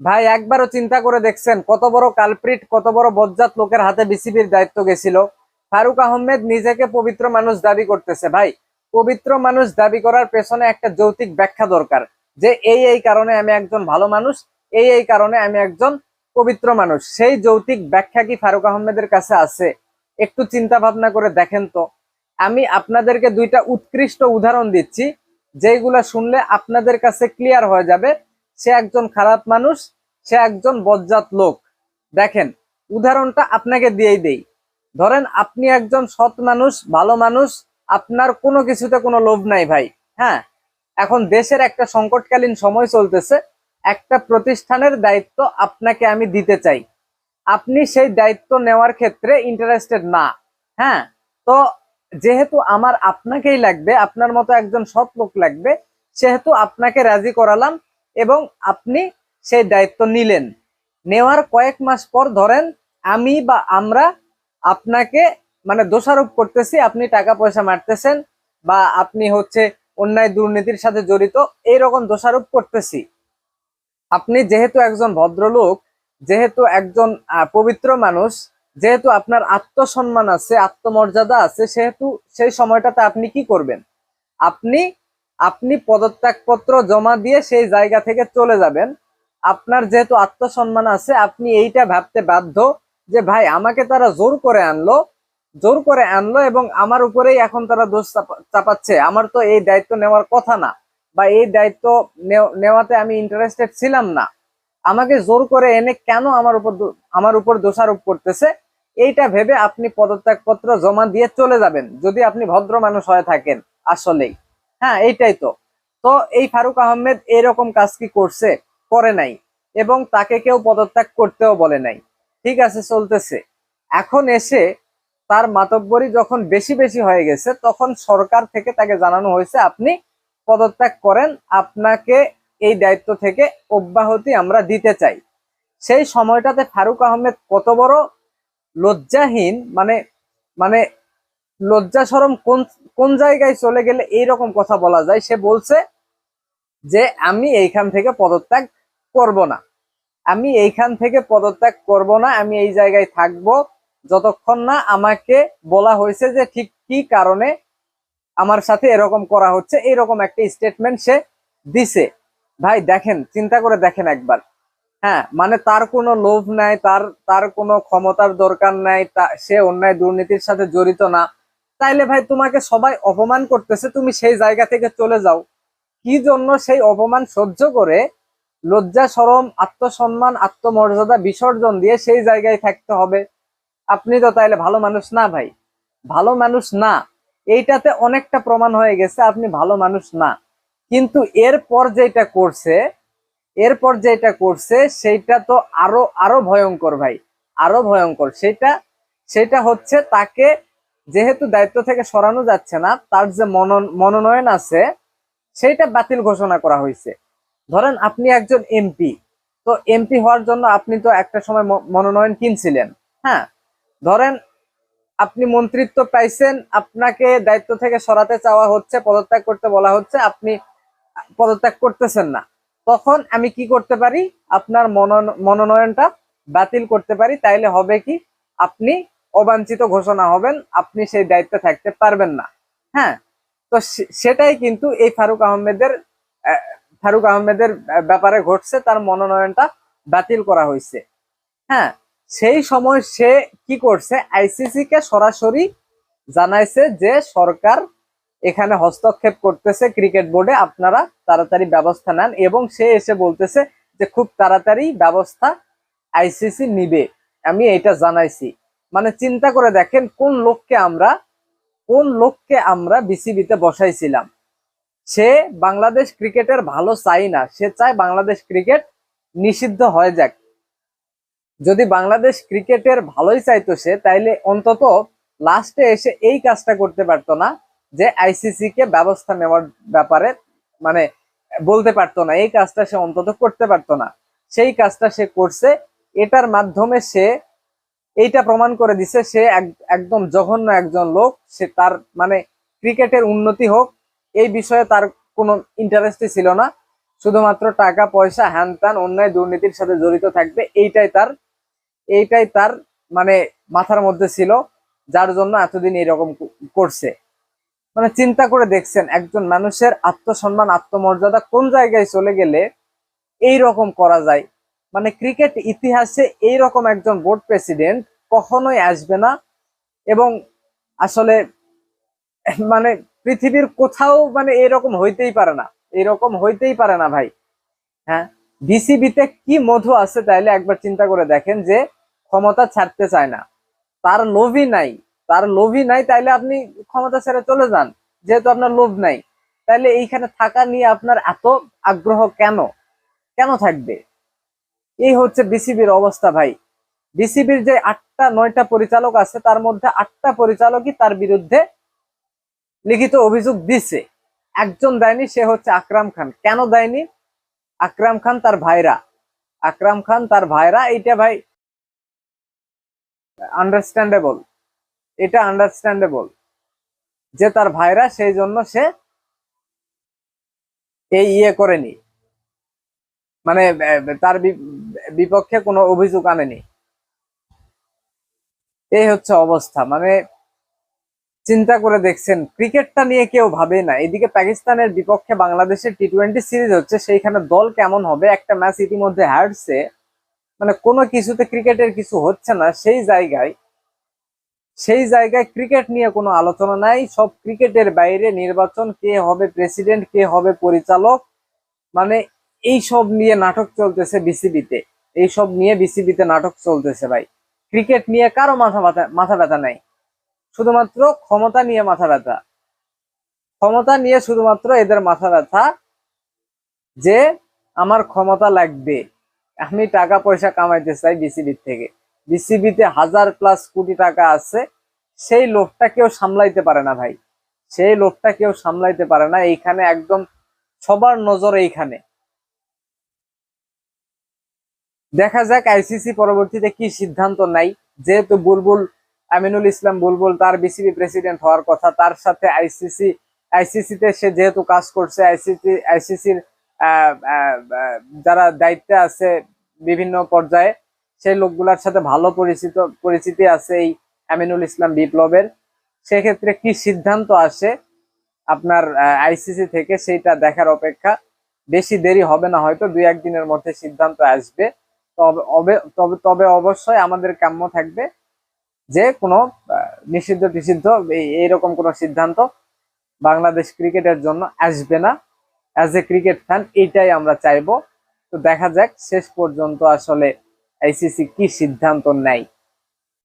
ভাই, একবারও চিন্তা করে দেখছেন কত বড় কালপ্রিট কত বড় বজ্জাত লোকের হাতে বিসিবির দায়িত্ব গেছিল। ফারুক আহমেদ নিজেকে পবিত্র মানুষ দাবি করতেছে। ভাই, পবিত্র মানুষ দাবি করার পেছনে একটা যৌতিক ব্যাখ্যা দরকার যে এই এই কারণে আমি একজন ভালো মানুষ, এই এই কারণে আমি একজন পবিত্র মানুষ। সেই যৌতিক ব্যাখ্যা কি ফারুক আহমেদের কাছে আছে? একটু চিন্তা ভাবনা করে দেখেন তো। আমি আপনাদেরকে দুইটা উৎকৃষ্ট উদাহরণ দিচ্ছি যেগুলা শুনলে আপনাদের কাছে ক্লিয়ার হয়ে যাবে সে একজন খারাপ মানুষ, সে একজন বজ্জাত লোক। দেখেন, উদাহরণটা আপনাকে দিয়েই দেই। ধরেন, আপনি একজন সৎ মানুষ, ভালো মানুষ, আপনার কোনো কিছুতে কোনো লোভ নাই ভাই হ্যাঁ? এখন দেশের একটা সংকটকালীন সময় চলতেছে, একটা প্রতিষ্ঠানের দায়িত্ব আপনাকে আমি দিতে চাই। আপনি সেই দায়িত্ব নেওয়ার ক্ষেত্রে ইন্টারেস্টেড না হ্যাঁ? তো যেহেতু আমার আপনাকেই লাগবে, আপনার মতো একজন সৎ লোক লাগবে, সেহেতু আপনাকে রাজি করালাম এবং আপনি সেই দায়িত্ব নিলেন। নেওয়ার কয়েক মাস পর ধরেন আমি বা আমরা আপনাকে মানে দোষারোপ করতেছি, আপনি টাকা পয়সা মারতেছেন বা আপনি হচ্ছে অন্যায় দুর্নীতির সাথে জড়িত, এইরকম দোষারোপ করতেছি। আপনি যেহেতু একজন ভদ্রলোক, যেহেতু একজন পবিত্র মানুষ, যেহেতু আপনার আত্মসম্মান আছে, আত্মমর্যাদা আছে, সেহেতু সেই সময়টাতে আপনি কি করবেন? আপনি আপনি পদত্যাগপত্র জমা দিয়ে সেই জায়গা থেকে চলে যাবেন। আপনার যেহেতু আত্মসম্মান আছে, আপনি এইটা ভাবতে বাধ্য যে, ভাই, আমাকে তারা জোর করে আনলো, জোর করে আনলো এবং আমার উপরেই এখন তারা দোষ চাপা- চাপাচ্ছে। আমার তো এই দায়িত্ব নেওয়ার কথা না বা এই দায়িত্ব নেও- নেওয়াতে আমি ইন্টারেস্টেড ছিলাম না। আমাকে জোর করে এনে কেন আমার উপর আমার উপর দোষারোপ করতেছে? এইটা ভেবে আপনি পদত্যাগপত্র জমা দিয়ে চলে যাবেন, যদি আপনি ভদ্র মানুষ হয়ে থাকেন আসলেই। হ্যাঁ এইটাই তো। তো এই ফারুক আহমেদ এরকম কাজ কি করছে? করে নাই। এবং তাকে কেউ পদত্যাগ করতেও বলে নাই। ঠিক আছে, চলতেছে। এখন এসে তার মাতব্বরি যখন বেশি বেশি হয়ে গেছে, তখন সরকার থেকে তাকে জানানো হয়েছে, আপনি পদত্যাগ করেন, আপনাকে এই দায়িত্ব থেকে অব্যাহতি আমরা দিতে চাই। সেই সময়টাতে ফারুক আহমেদ কত বড় লজ্জাহীন মানে মানে লজ্জা সরম কোন কোন জায়গায় চলে গেলে এইরকম কথা বলা যায়? সে বলছে যে, আমি এইখান থেকে পদত্যাগ করব না। আমি এইখান থেকে পদত্যাগ করব না। আমি এই জায়গায় থাকব যতক্ষণ না আমাকে বলা হয়েছে যে, ঠিক কি কারণে আমার সাথে এরকম করা হচ্ছে। এরকম একটা স্টেটমেন্ট সে দিছে। ভাই, দেখেন, চিন্তা করে দেখেন একবার। হ্যাঁ মানে তার কোনো লোভ নাই, তার তার কোনো ক্ষমতার দরকার নাই সে অন্যায় দুর্নীতির সাথে জড়িত না। তাইলে ভাই তোমাকে সবাই অপমান করতেছে, তুমি সেই জায়গা থেকে চলে যাও। কি জন্য সেই অপমান সহ্য করে লজ্জা সরম আত্মসম্মান, আত্মমর্যাদা বিসর্জন দিয়ে সেই জায়গায় থাকতে হবে? আপনি তো তাইলে ভালো মানুষ না ভাই। ভালো মানুষ না। এইটাতে অনেকটা প্রমাণ হয়ে গেছে, আপনি ভালো মানুষ না। কিন্তু এরপর যেটা করছে, এরপর যেটা করছে, সেইটা তো আরও আরও ভয়ঙ্কর ভাই। আরও ভয়ঙ্কর। সেটা সেটা হচ্ছে তাকে যেহেতু দায়িত্ব থেকে সরানো যাচ্ছে না, তার যে মনন- মনোনয়ন আছে, সেইটা বাতিল ঘোষণা করা হয়েছে। ধরেন আপনি একজন এমপি, তো এমপি হওয়ার জন্য আপনি তো একটা সময় মনোনয়ন কিনছিলেন হ্যাঁ? ধরেন আপনি মন্ত্রিত্ব পাইছেন, আপনাকে দায়িত্ব থেকে সরাতে চাওয়া হচ্ছে, পদত্যাগ করতে বলা হচ্ছে, আপনি পদত্যাগ করতেছেন না। তখন আমি কি করতে পারি? আপনার মনোন- মনোনয়নটা বাতিল করতে পারি, তাইলে হবে কি? আপনি অবাঞ্ছিত ঘোষণা হবেন, আপনি সেই দায়িত্বে থাকতে পারবেন না। হ্যাঁ? তো সেটাই কিন্তু এই ফারুক আহমেদের ফারুক আহমেদের ব্যাপারে ঘটছে, তার মনোনয়নটা বাতিল করা হয়েছে। হ্যাঁ? সেই সময় সে কি করছে আইসিসি কে সরাসরি জানাইছে যে সরকার এখানে হস্তক্ষেপ করতেছে, ক্রিকেট বোর্ডে আপনারা তাড়াতাড়ি ব্যবস্থা নেন এবং সে এসে বলতেছে যে খুব তাড়াতাড়ি ব্যবস্থা আইসিসি নিবে। আমি এটা জানাইছি। মানে চিন্তা করে দেখেন কোন লোককে আমরা, কোন লোককে আমরা বিসিবিতে বসাইছিলাম। সে বাংলাদেশ ক্রিকেটের ভালো চাই না, সে চায় বাংলাদেশ ক্রিকেট নিষিদ্ধ হয়ে যাক। যদি বাংলাদেশ ক্রিকেটের ভালোই চাইতো সে, তাইলে অন্তত লাস্টে এসে এই কাজটা করতে পারতো না, যে আইসিসি কে ব্যবস্থা নেওয়ার ব্যাপারে মানে বলতে পারতো না, এই কাজটা সে অন্তত করতে পারতো না। সেই কাজটা সে করছে, এটার মাধ্যমে সে এইটা প্রমাণ করে দিছে, সে এক- একদম জঘন্য একজন লোক, সে তার মানে ক্রিকেটের উন্নতি হোক, এই বিষয়ে তার কোনো ইন্টারেস্টই ছিল না। শুধুমাত্র টাকা, পয়সা হ্যান ত্যান অন্যায়, দুর্নীতির সাথে জড়িত থাকবে, এইটাই তার এইটাই তার মানে মাথার মধ্যে ছিল, যার জন্য এতদিন এরকম করছে। মানে চিন্তা করে দেখছেন, একজন মানুষের আত্মসম্মান, আত্মমর্যাদা কোন জায়গায় চলে গেলে এই রকম করা যায়? মানে ক্রিকেট ইতিহাসে এইরকম একজন বোর্ড প্রেসিডেন্ট কখনোই আসবে না এবং আসলে মানে পৃথিবীর কোথাও মানে এরকম হইতেই পারে না, এরকম হইতেই পারে না ভাই। হ্যাঁ বিসিবিতে কি মধু আছে তাইলে একবার চিন্তা করে দেখেন যে ক্ষমতা ছাড়তে চায় না। তার লোভই নাই, তার লোভই নাই তাইলে আপনি ক্ষমতা ছেড়ে চলে যান, যেহেতু আপনার লোভ নাই। তাইলে এইখানে থাকা নিয়ে আপনার এত আগ্রহ কেন? কেন থাকবে? এই হচ্ছে বিসিবির অবস্থা ভাই। বিসিবির যে আটটা, নয়টা পরিচালক আছে, তার মধ্যে আটটা পরিচালকই তার বিরুদ্ধে লিখিত অভিযোগ দিছে। একজন দেয়নি, সে হচ্ছে আকরাম খান। কেন দেয়নি? আকরাম খান তার ভাইরা। আকরাম খান তার ভাইরা, এইটা ভাই আন্ডারস্ট্যান্ডেবল এটা আন্ডারস্ট্যান্ডেবল যে তার ভাইরা, সেই জন্য সে এই ইয়ে করেনি। মানে তার বিপক্ষে কোনো অভিযোগ আনেনি। এই হচ্ছে অবস্থা। মানে চিন্তা করে দেখছেন, ক্রিকেটটা নিয়ে কেউ ভাবে না। এদিকে পাকিস্তানের বিপক্ষে বাংলাদেশের টি টোয়েন্টি সিরিজ হচ্ছে, সেইখানে দল কেমন হবে? একটা ম্যাচ ইতিমধ্যে হারছে। মানে কোনো কিছুতে ক্রিকেটের কিছু হচ্ছে না। সেই জায়গায় সেই জায়গায় ক্রিকেট নিয়ে কোনো আলোচনা নাই। সব ক্রিকেটের বাইরে নির্বাচন, কে হবে প্রেসিডেন্ট, কে হবে পরিচালক। মানে এই সব নিয়ে নাটক চলতেছে বিসিবিতে। এই সব নিয়ে বিসিবিতে নাটক চলতেছে ভাই। ক্রিকেট নিয়ে কারও মাথা ব্যথা মাথা ব্যথা নাই। শুধুমাত্র ক্ষমতা নিয়ে মাথা ব্যথা। ক্ষমতা নিয়ে শুধুমাত্র এদের মাথা ব্যথা যে আমার ক্ষমতা লাগবে। আমি টাকা পয়সা কামাইতে চাই বিসিবির থেকে। বিসিবিতে হাজার প্লাস কোটি টাকা আছে। সেই লোভটা কেউ সামলাইতে পারে না ভাই। সেই লোভটা কেউ সামলাইতে পারে না। এইখানে একদম সবার নজর এইখানে। দেখা যাক আইসিসি পরবর্তীতে কি সিদ্ধান্ত নাই যেহেতু বুলবুল, আমিনুল ইসলাম বুলবুল তার বিসিবি প্রেসিডেন্ট হওয়ার কথা, তার সাথে আইসিসি আইসিসিতে সে যেহেতু কাজ করছে আইসিসি আইসিসির যারা দায়িত্বে আছে বিভিন্ন পর্যায়ে, সেই লোকগুলার সাথে ভালো পরিচিত, পরিচিতি আছে এই আমিনুল ইসলাম বিপ্লবের। সেক্ষেত্রে কি সিদ্ধান্ত আসে আপনার আইসিসি থেকে, সেইটা দেখার অপেক্ষা। বেশি দেরি হবে না, হয়তো দুই একদিনের মধ্যে সিদ্ধান্ত আসবে। তবে তবে তবে অবশ্যই আমাদের কাম্য থাকবে যে কোনো নিষিদ্ধ টিষিদ্ধ এই- এইরকম কোনো সিদ্ধান্ত বাংলাদেশ ক্রিকেটের জন্য আসবে না। অ্যাজ এ ক্রিকেট ফ্যান এইটাই আমরা চাইব। তো দেখা যাক, শেষ পর্যন্ত আসলে আইসিসি কি সিদ্ধান্ত নেয়।